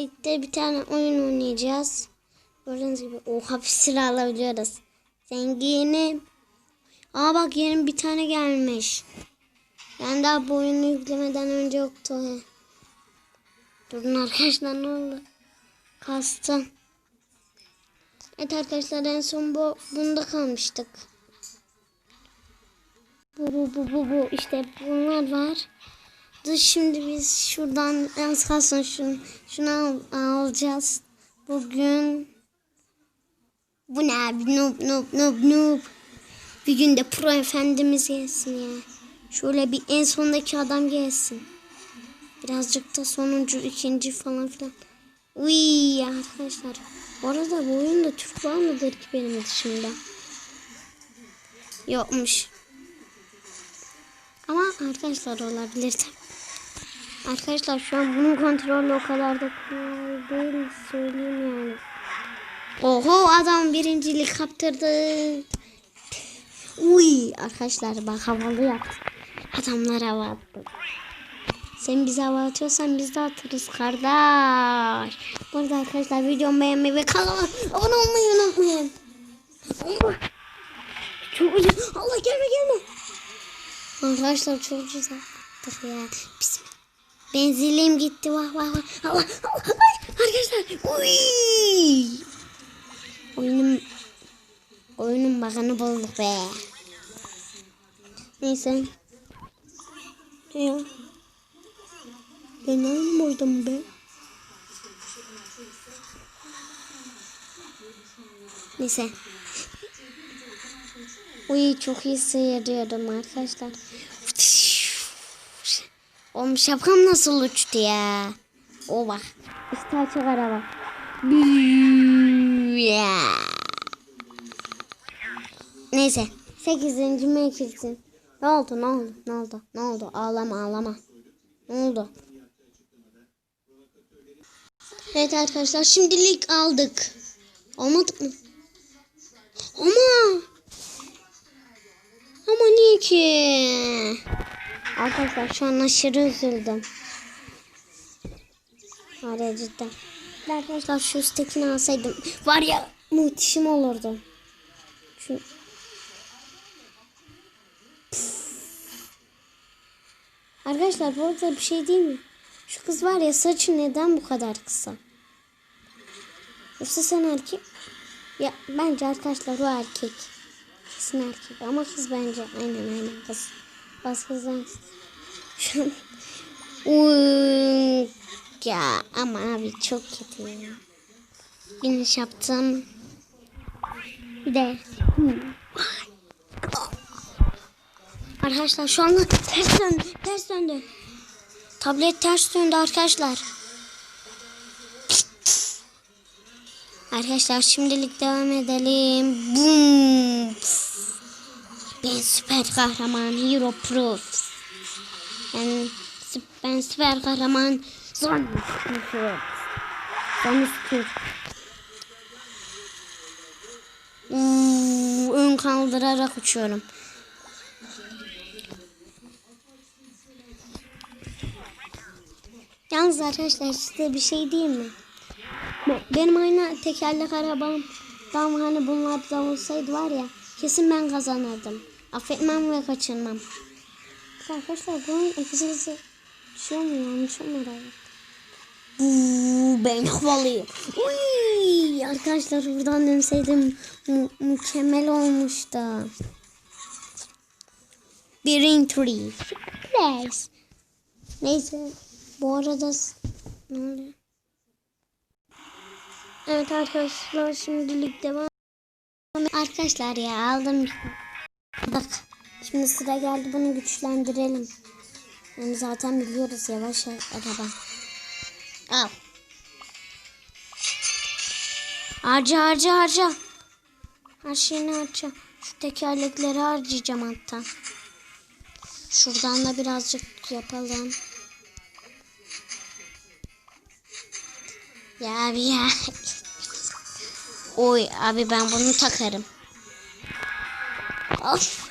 birlikte bir tane oyun oynayacağız. Gördüğünüz gibi oha bir silah alabiliyoruz. Zenginim. Aa bak yeni bir tane gelmiş. Ben daha bu oyunu yüklemeden önce yoktu. Durun arkadaşlar ne oldu? Kastım. Evet arkadaşlar en son bu bunda kalmıştık. Bu bu bu bu bu işte bunlar var. Dur şimdi biz şuradan az kalsın şunu, şunu al- alacağız. Bugün bu ne abi noob noob noob noob. Bir gün de pro efendimiz gelsin ya. Şöyle bir en sondaki adam gelsin. Birazcık da sonuncu, ikinci falan filan. Uy arkadaşlar. Bu arada bu oyunda Türk var mıdır ki benim dışımda? Yokmuş. Ama arkadaşlar olabilir tabii. Arkadaşlar şu an bunun kontrolü o kadar da kolay değil söyleyeyim yani. Oho adam birincilik kaptırdı. Uy arkadaşlar bak havalı yaptı. Adamlar hava attı. Sen bize hava atıyorsan biz de atarız kardeş. Bu arada arkadaşlar videomu beğenmeyi ve kanalıma abone olmayı unutmayın. Allah. Çok güzel. Allah gelme gelme. Arkadaşlar çok güzel ya. Bismillah. Benzinliğim gitti. Vah vah vah. Allah Allah. Arkadaşlar. Uy. Oyunun oyunun bakını bulduk be. Neyse. Ya. Ben almadım be. Neyse. Uy çok iyi seyrediyordum arkadaşlar. Oğlum şapkam nasıl uçtu ya? O bak. İşte açık araba. Neyse. Sekizinci mevkisin. Ne oldu ne oldu ne oldu ne oldu ağlama ağlama. Ne oldu? Evet arkadaşlar şimdilik aldık. Almadık mı? Ama ama niye ki? Arkadaşlar şu an aşırı üzüldüm. Var cidden. Arkadaşlar şu üsttekini alsaydım var ya muhteşem olurdu. Şu... Arkadaşlar bu arada bir şey değil mi? Şu kız var ya saçı neden bu kadar kısa? Yoksa sen erkek? Ya bence arkadaşlar o erkek. Kesin erkek ama kız bence. Aynen aynen kız. An- Uy, ya ama abi çok kötü ya. Güneş yaptım. De Arkadaşlar şu anda ters döndü. Ters döndü. Tablet ters döndü arkadaşlar. Arkadaşlar şimdilik devam edelim. Boom. Ben süper kahraman Hero Proof. Sü- ben süper kahraman Zon Proof. Zon Proof. Uuu, ön kaldırarak uçuyorum. Yalnız arkadaşlar size bir şey diyeyim mi? Be- Benim aynı tekerlek arabam tam hani bunlar da olsaydı var ya kesin ben kazanırdım. Affetmem ve kaçırmam. Arkadaşlar bunun ikisi düşüyor mu yanlış mı ettim. Buu, ben havalıyım. Arkadaşlar buradan dönseydim mu- mükemmel olmuştu. Birin tree. Nice. Neyse bu arada ne oluyor? Evet arkadaşlar şimdilik devam. Arkadaşlar ya aldım. Bak şimdi sıra geldi bunu güçlendirelim. Yani zaten biliyoruz yavaş araba. Al. Harca harca harca. Her şeyini harca. Şu tekerlekleri harcayacağım hatta. Şuradan da birazcık yapalım. Ya ya. Oy abi ben bunu takarım. Of.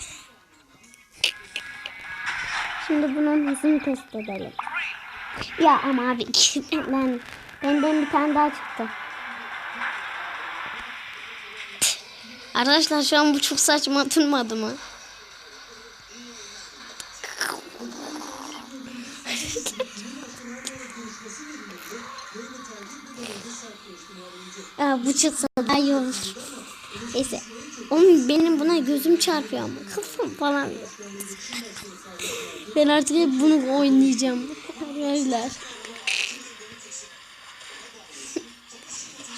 Şimdi bunun hızını test edelim. Ya ama abi ben Benden bir tane daha çıktı. Arkadaşlar şu an bu çok saçma durmadı mı? ya bu daha iyi. Neyse. Oğlum benim buna gözüm çarpıyor ama kafam falan. ben artık hep bunu oynayacağım. Arkadaşlar.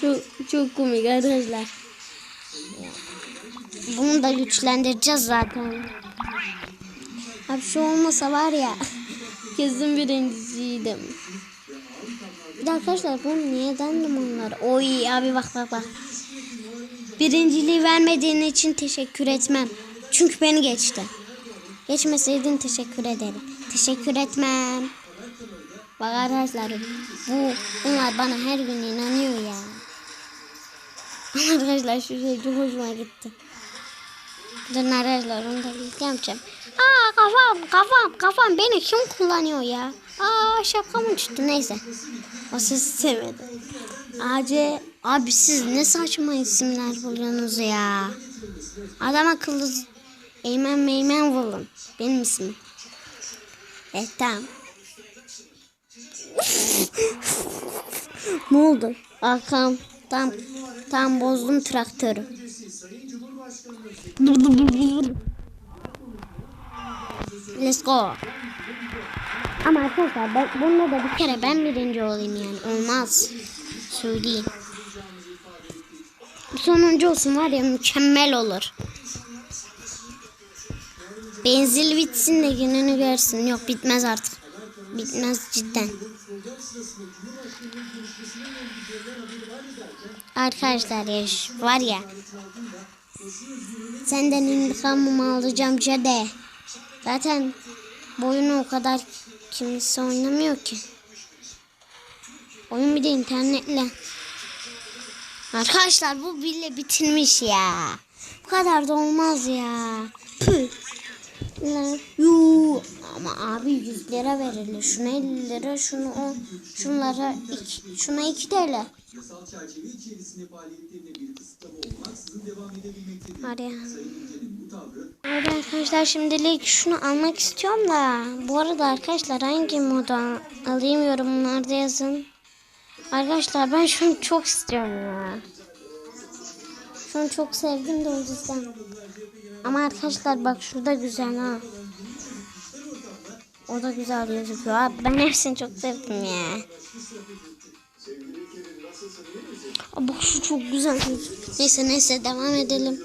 çok çok komik arkadaşlar. Bunu da güçlendireceğiz zaten. Abi şu olmasa var ya kesin birincisiydim. Bir de arkadaşlar bu neden limonlar? Oy abi bak bak bak. Birinciliği vermediğin için teşekkür etmem. Çünkü beni geçti. Geçmeseydin teşekkür ederim. Teşekkür etmem. Bak arkadaşlar bu bunlar bana her gün inanıyor ya. arkadaşlar şu şey çok hoşuma gitti. Dur arkadaşlar onu da yapacağım. Aa kafam kafam kafam beni kim kullanıyor ya? Aa şapkam uçtu neyse. O sizi sevmedi. Ağacı abi siz ne saçma isimler buluyorsunuz ya. Adam akıllı Eymen Meymen bulun. Benim ismim. Evet tamam. ne oldu? Arkam tam tam bozdum traktörü. Let's go. Ama arkadaşlar ben, bunda da bir kere ben birinci olayım yani. Olmaz. Söyleyeyim. Sonuncu olsun var ya mükemmel olur. Benzil bitsin de gününü görsün. Yok bitmez artık. Bitmez cidden. Arkadaşlar ya var ya. Senden intikamımı alacağım Cede. Zaten bu oyunu o kadar kimse oynamıyor ki. Oyun bir de internetle. Arkadaşlar bu bile bitirmiş ya. Bu kadar da olmaz ya. Püh. Yuu. Ama abi 100 lira verilir. Şuna 50 lira, şunu 10, şunlara 2, şuna 2 TL. Hadi. Hadi arkadaşlar şimdilik şunu almak istiyorum da. Bu arada arkadaşlar hangi moda alayım yorumlarda yazın. Arkadaşlar ben şunu çok istiyorum ya. Şunu çok sevdim de o yüzden. Ama arkadaşlar bak şurada güzel ha. O da güzel gözüküyor. Abi ben hepsini çok sevdim ya. Aa, bak şu çok güzel. Neyse neyse devam edelim.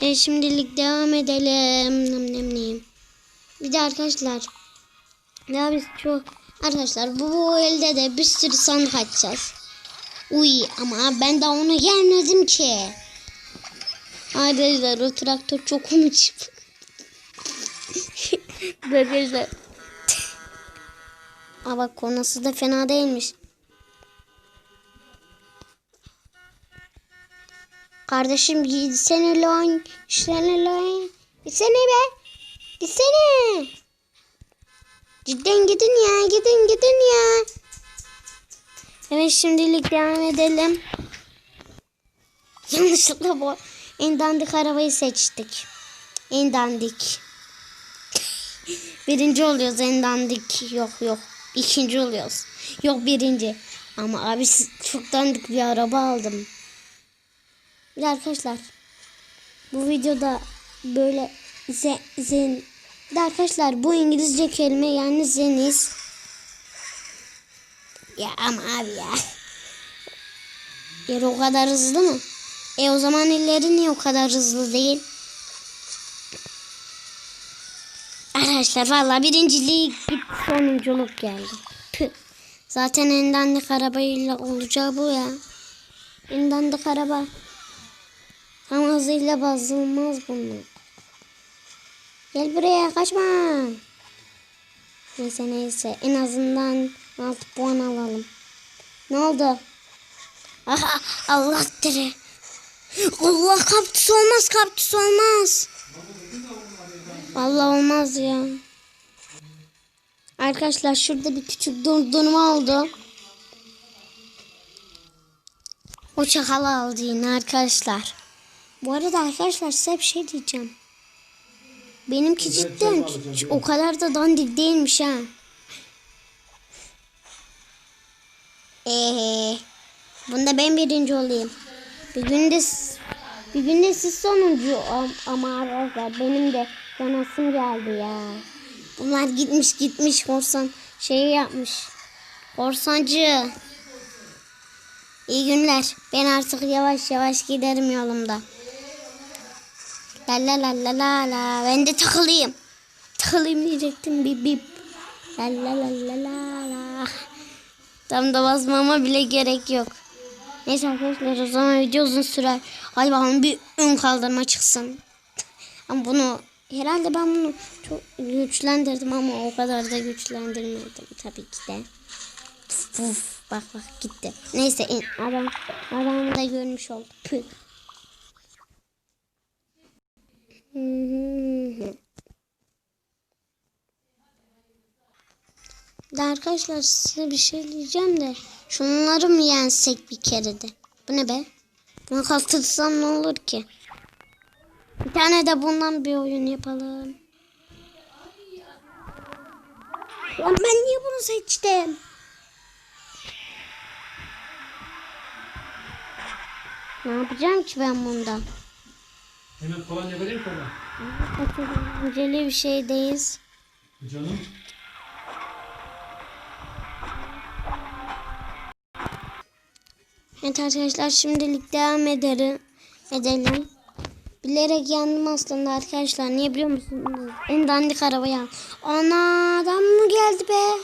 E, şimdilik devam edelim. Nem, nem, nem. Bir de arkadaşlar. Ya biz çok arkadaşlar bu, bu elde de bir sürü sandık açacağız. Uy ama ben daha onu gelmedim ki. Arkadaşlar o traktör çok komik. arkadaşlar. Aa bak konası da fena değilmiş. Kardeşim gitsene lan. Gitsene lan. Gitsene be. Gitsene. Cidden gidin ya. Gidin gidin ya. Evet şimdilik devam edelim. Yanlışlıkla bu en dandik arabayı seçtik. En dandik. Birinci oluyoruz en dandik. Yok yok. İkinci oluyoruz. Yok birinci. Ama abi çok dandik bir araba aldım. Bir arkadaşlar bu videoda böyle ze, zen de arkadaşlar bu İngilizce kelime yani zeniz. Ya ama abi ya. Yer o kadar hızlı mı? E o zaman elleri niye o kadar hızlı değil? Arkadaşlar valla birinciliği gitti sonunculuk geldi. Püh. Zaten en dandik arabayla olacağı bu ya. En dandik araba. Tam hızıyla basılmaz bunlar. Gel buraya kaçma. Neyse neyse en azından 6 puan alalım. Ne oldu? Aha, Allah diri. Allah kaktüs olmaz kaktüs olmaz. Allah olmaz ya. Arkadaşlar şurada bir küçük dondurma oldu. O çakalı aldı yine arkadaşlar. Bu arada arkadaşlar size bir şey diyeceğim. Benimki cidden o kadar da dandik değilmiş ha. Ee, bunda ben birinci olayım. Bir günde s- bir günde siz sonuncu am- ama arkadaşlar benim de yanasım geldi ya. Bunlar gitmiş gitmiş korsan şeyi yapmış. Korsancı. İyi günler. Ben artık yavaş yavaş giderim yolumda. La la la la la la. Ben de takılayım. Takılayım diyecektim bip bip. La la la la la la. Tam da basmama bile gerek yok. Neyse arkadaşlar o zaman video uzun sürer. Hadi bakalım bir ön kaldırma çıksın. Ama bunu herhalde ben bunu çok güçlendirdim ama o kadar da güçlendirmedim tabii ki de. Puf. Bak bak gitti. Neyse adam adamı da görmüş olduk. Püh. De arkadaşlar size bir şey diyeceğim de şunları mı yensek bir kere de? Bu ne be? Bunu kalktırsam ne olur ki? Bir tane de bundan bir oyun yapalım. Lan ben niye bunu seçtim? Ne yapacağım ki ben bundan? Hemen kolonya vereyim sana. Eğlenceli bir şeydeyiz. Canım. Evet arkadaşlar şimdilik devam ederim. Edelim. Bilerek yandım aslında arkadaşlar. Niye biliyor musunuz? En dandik arabaya. Ana adam mı geldi be?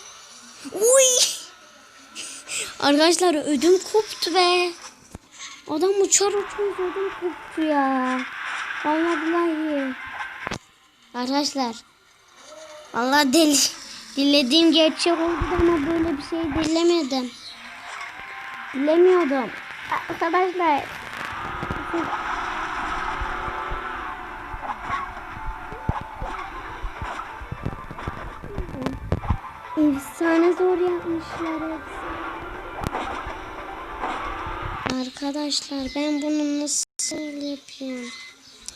Uy! Arkadaşlar ödüm koptu be. Adam uçar uçmaz ödüm koptu ya. Vallahi billahi. Arkadaşlar. Vallahi deli. Dilediğim gerçek oldu ama böyle bir şey dilemedim. Bilemiyordum. Arkadaşlar. Efsane zor yapmışlar hepsi. Arkadaşlar ben bunu nasıl yapayım?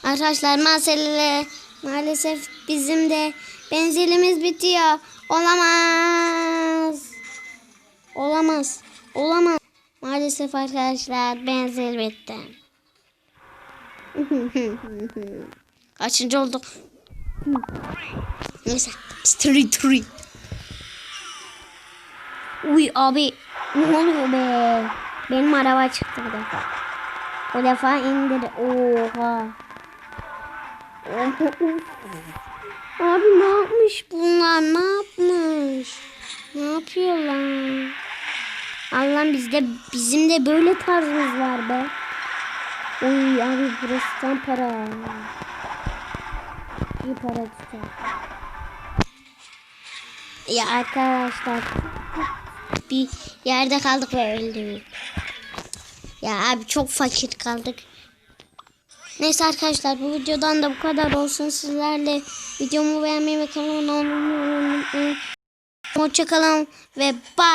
Arkadaşlar maalesef, maalesef bizim de benzinimiz bitiyor. Olamaz. Olamaz. Olamaz. Maalesef arkadaşlar benzin bitti. Kaçıncı olduk? Neyse. Street three. Uy abi. Ne oluyor be? Benim araba çıktı bu defa. Bu defa indir. Oha. Abi ne yapmış bunlar? Ne yapmış? Ne yapıyorlar? Allah'ım bizde bizim de böyle tarzımız var be. Oy abi burası tam para. İyi para tutar. Ya arkadaşlar bir yerde kaldık ve öldük. Ya abi çok fakir kaldık. Neyse arkadaşlar bu videodan da bu kadar olsun. Sizlerle videomu beğenmeyi ve kanalıma abone olmayı unutmayın. Hoşçakalın ve bye.